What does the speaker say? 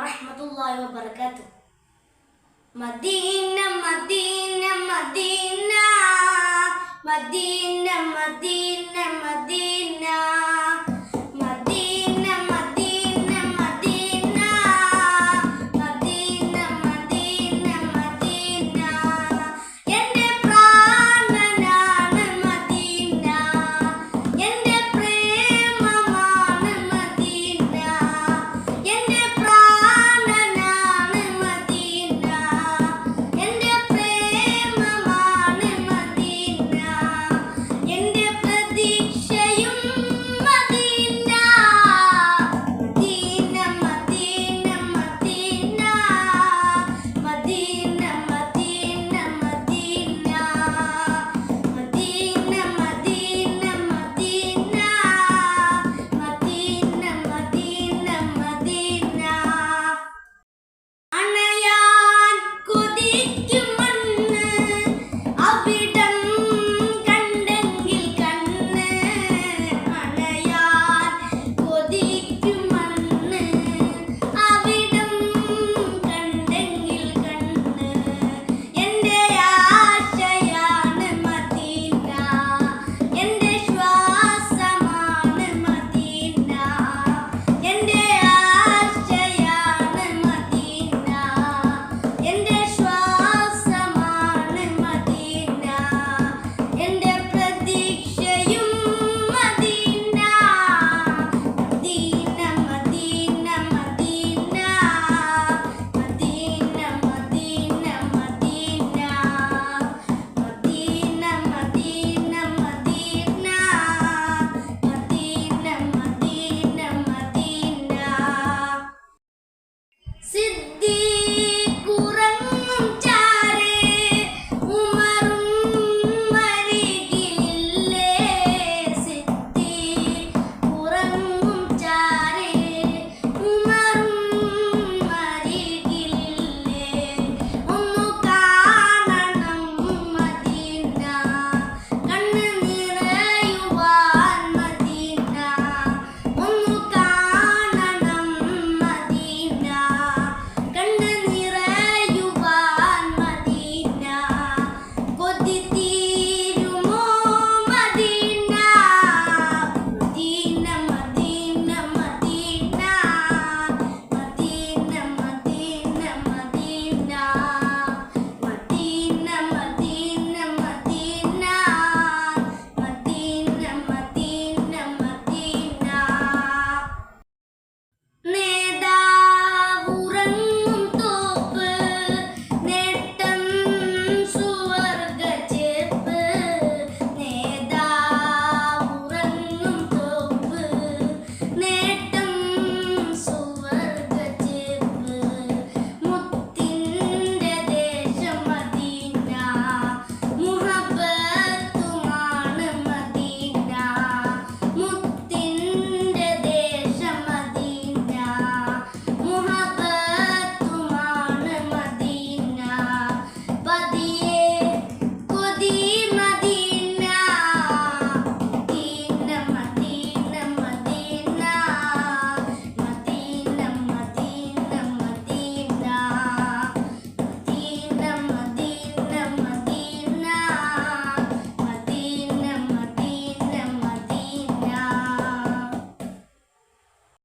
അലൈക്കും വറഹ്മത്തുള്ളാഹി Medina Medina Medina Medina Medina Medina.